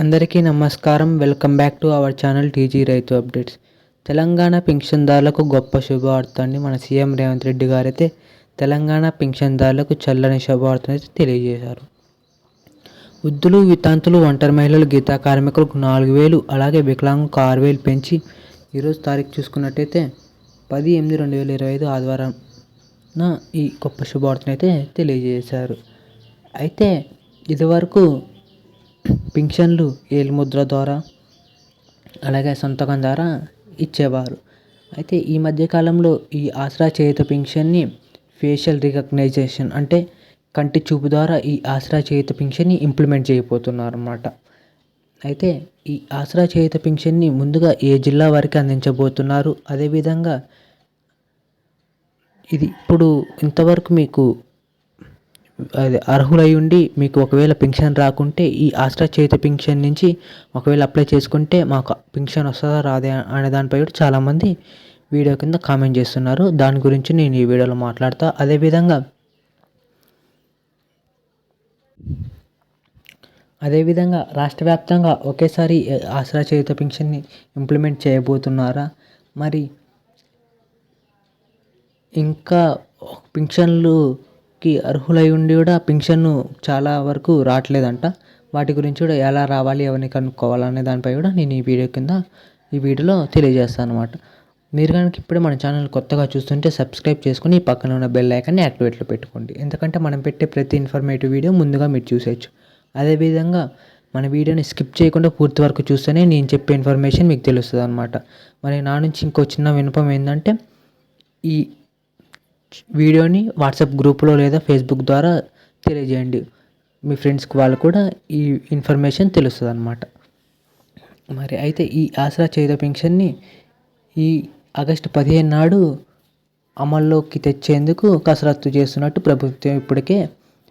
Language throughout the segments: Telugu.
అందరికీ నమస్కారం. Welcome back to our channel TG రైతు అప్డేట్స్. తెలంగాణ పింఛన్దారులకు గొప్ప శుభవార్త అండి మన సీఎం రేవంత్ రెడ్డి గారైతే తెలంగాణ పింఛన్దారులకు చల్లని శుభవార్తను అయితే తెలియజేశారు. వృద్ధులు వితాంతులు ఒంటరి మహిళలు గీతా కార్మికులకు నాలుగు వేలు అలాగే వికలాంగులకు ఆరు వేలు పెంచి ఈరోజు తారీఖు చూసుకున్నట్టయితే పది ఎనిమిది రెండు వేల ఇరవై ఐదు ఆదివారం ఈ గొప్ప శుభవార్తను అయితే తెలియజేశారు. అయితే ఇదివరకు పింఛన్లు ఏలుముద్ర ద్వారా అలాగే సంతకం ద్వారా ఇచ్చేవారు. అయితే ఈ మధ్యకాలంలో ఈ ఆసరా చేయుత పింఛన్ని ఫేషియల్ రికగ్నైజేషన్ అంటే కంటి చూపు ద్వారా ఈ ఆసరా చేయుత పింఛన్ని ఇంప్లిమెంట్ చేయబోతున్నారు అన్నమాట అయితే ఈ ఆసరా చేయుత పింఛన్ని ముందుగా ఏ జిల్లా వారికి అందించబోతున్నారు? అదేవిధంగా ఇది ఇప్పుడు ఇంతవరకు మీకు అర్హులై ఉండి మీకు ఒకవేళ పింఛన్ రాకుంటే ఈ ఆసరా చేతి పింఛన్ నుంచి ఒకవేళ అప్లై చేసుకుంటే మాకు పింఛన్ వస్తుందా రాదే అనే దానిపై కూడా చాలామంది వీడియో కింద కామెంట్ చేస్తున్నారు. దాని గురించి నేను ఈ వీడియోలో మాట్లాడతా. అదేవిధంగా అదేవిధంగా రాష్ట్ర వ్యాప్తంగా ఒకేసారి ఆసరా చేయుత పింఛన్ని ఇంప్లిమెంట్ చేయబోతున్నారా? మరి ఇంకా పింఛన్లు కి అర్హులై ఉండి కూడా పింఛన్ను చాలా వరకు రావట్లేదంట. వాటి గురించి కూడా ఎలా రావాలి ఎవరిని కనుక్కోవాలనే దానిపై కూడా నేను ఈ వీడియో కింద ఈ వీడియోలో తెలియజేస్తాను అనమాట మీరు కనుక ఇప్పుడే మన ఛానల్ కొత్తగా చూస్తుంటే సబ్స్క్రైబ్ చేసుకుని పక్కన ఉన్న బెల్ ఐకాన్ని యాక్టివేట్లో పెట్టుకోండి. ఎందుకంటే మనం పెట్టే ప్రతి ఇన్ఫర్మేటివ్ వీడియో ముందుగా మీరు చూసేయచ్చు. అదేవిధంగా మన వీడియోని స్కిప్ చేయకుండా పూర్తి వరకు చూస్తేనే నేను చెప్పే ఇన్ఫర్మేషన్ మీకు తెలుస్తుంది అనమాట మరి నా నుంచి ఇంకో చిన్న వినపం ఏంటంటే ఈ వీడియోని వాట్సాప్ గ్రూప్లో లేదా ఫేస్బుక్ ద్వారా తెలియజేయండి. మీ ఫ్రెండ్స్కి వాళ్ళు కూడా ఈ ఇన్ఫర్మేషన్ తెలుస్తుంది అనమాట మరి అయితే ఈ ఆసరా చేత పెన్షన్ని ఈ ఆగస్టు పదిహేను నాడు అమల్లోకి తెచ్చేందుకు కసరత్తు చేస్తున్నట్టు ప్రభుత్వం ఇప్పటికే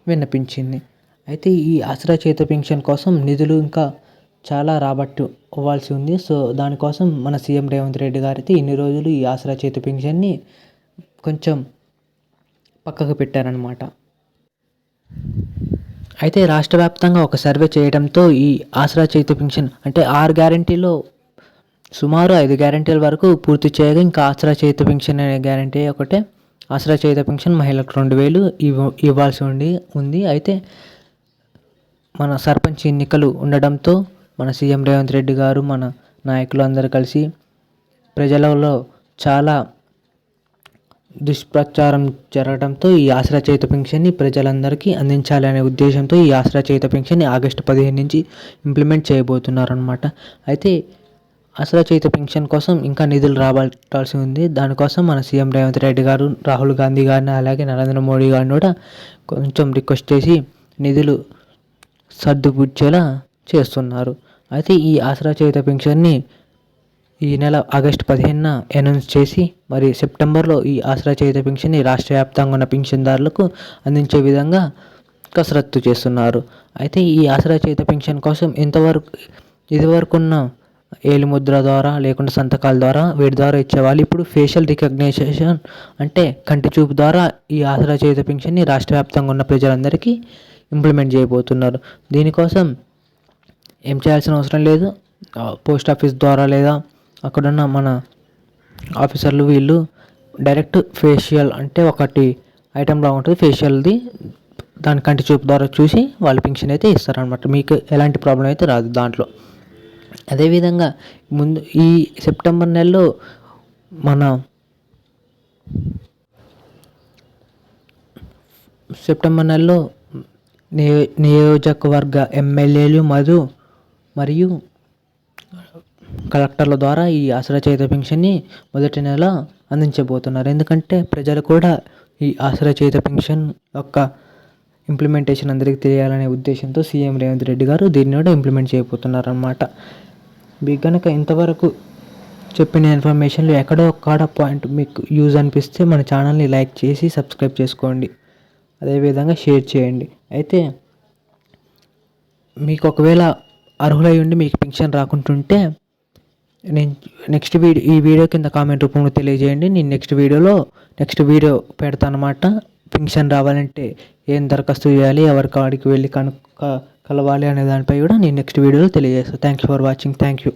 విన్నపించింది. అయితే ఈ ఆసరా చేత పెన్షన్ కోసం నిధులు ఇంకా చాలా రాబట్టు అవ్వాల్సి ఉంది. సో దానికోసం మన సీఎం రేవంత్ రెడ్డి గారైతే అయితే ఇన్ని రోజులు ఈ ఆసరా చేత పెన్షన్ని కొంచెం పక్కకు పెట్టారనమాట అయితే రాష్ట్ర వ్యాప్తంగా ఒక సర్వే చేయడంతో ఈ ఆసరా చేతి పెన్షన్ అంటే ఆరు గ్యారంటీలో సుమారు ఐదు గ్యారంటీల వరకు పూర్తి చేయగా ఇంకా ఆసరా చేతి పెన్షన్ అనే గ్యారంటీ ఒకటే. ఆసరా చేత పెన్షన్ మహిళలకు రెండు వేలు ఇవ్వ ఇవ్వాల్సి ఉండి ఉంది. అయితే మన సర్పంచ్ ఎన్నికలు ఉండడంతో మన సీఎం రేవంత్ రెడ్డి గారు మన నాయకులు అందరూ కలిసి ప్రజలలో చాలా దుష్ప్రచారం జరగడంతో ఈ ఆసరా చేత పెన్షన్ని ప్రజలందరికీ అందించాలనే ఉద్దేశంతో ఈ ఆసరా చేత పెన్షన్ని ఆగస్టు పదిహేను నుంచి ఇంప్లిమెంట్ చేయబోతున్నారనమాట అయితే ఆసరా చేత పెన్షన్ కోసం ఇంకా నిధులు రాబట్టాల్సి ఉంది. దానికోసం మన సీఎం రేవంత్ రెడ్డి గారు రాహుల్ గాంధీ గారిని అలాగే నరేంద్ర మోడీ గారిని కూడా కొంచెం రిక్వెస్ట్ చేసి నిధులు సర్దుపుచ్చేలా చేస్తున్నారు. అయితే ఈ ఆసరా చేత పెన్షన్ని ఈ నెల ఆగస్టు పదిహేనున అనౌన్స్ చేసి మరి సెప్టెంబర్లో ఈ ఆసరా చేత పింఛన్ని రాష్ట్ర వ్యాప్తంగా ఉన్న పింఛన్దారులకు అందించే విధంగా కసరత్తు చేస్తున్నారు. అయితే ఈ ఆసరా చేత పింఛన్ కోసం ఇంతవరకు ఇదివరకు ఉన్న ఏలిముద్ర ద్వారా లేకుండా సంతకాల ద్వారా వీటి ద్వారా ఇచ్చేవాళ్ళు ఇప్పుడు ఫేషియల్ రికగ్నైజేషన్ అంటే కంటి చూపు ద్వారా ఈ ఆసరా చేత పింఛన్ని రాష్ట్ర వ్యాప్తంగా ఉన్న ప్రజలందరికీ ఇంప్లిమెంట్ చేయబోతున్నారు. దీనికోసం ఏం చేయాల్సిన అవసరం లేదు. పోస్ట్ ఆఫీస్ ద్వారా లేదా అక్కడున్న మన ఆఫీసర్లు వీళ్ళు డైరెక్ట్ ఫేషియల్ అంటే ఒకటి ఐటెంలా ఉంటుంది. ఫేషియల్ది దాని కంటి చూపు ద్వారా చూసి వాళ్ళు పింఛన్ అయితే ఇస్తారనమాట మీకు ఎలాంటి ప్రాబ్లం అయితే రాదు దాంట్లో. అదేవిధంగా ముందు ఈ సెప్టెంబర్ నెలలో మన సెప్టెంబర్ నెలలో నియోజకవర్గ ఎమ్మెల్యేలు మరియు మరియు కలెక్టర్ల ద్వారా ఈ ఆసరా చేత పెన్షన్ని మొదటి నెల అందించబోతున్నారు. ఎందుకంటే ప్రజలు కూడా ఈ ఆసరా చేత పెన్షన్ యొక్క ఇంప్లిమెంటేషన్ అందరికీ తెలియాలనే ఉద్దేశంతో సీఎం రేవంత్ రెడ్డి గారు దీన్ని కూడా ఇంప్లిమెంట్ చేయబోతున్నారు అనమాట మీకు కనుక ఇంతవరకు చెప్పిన ఇన్ఫర్మేషన్లు ఎక్కడో ఒక్కడ పాయింట్ మీకు యూజ్ అనిపిస్తే మన ఛానల్ని లైక్ చేసి సబ్స్క్రైబ్ చేసుకోండి. అదేవిధంగా షేర్ చేయండి. అయితే మీకు ఒకవేళ అర్హులై ఉండి మీకు పెన్షన్ రాకుంటుంటే నేను నెక్స్ట్ వీడియో ఈ వీడియో కింద కామెంట్ రూపంలో తెలియజేయండి. నేను నెక్స్ట్ వీడియోలో నెక్స్ట్ వీడియో పెడతానమాట. పెన్షన్ రావాలంటే ఏం దరఖాస్తు చేయాలి ఎవరి కాడికి వెళ్ళి కనుక కలవాలి అనే దానిపై కూడా నేను నెక్స్ట్ వీడియోలో తెలియజేస్తాను thank you for watching thank you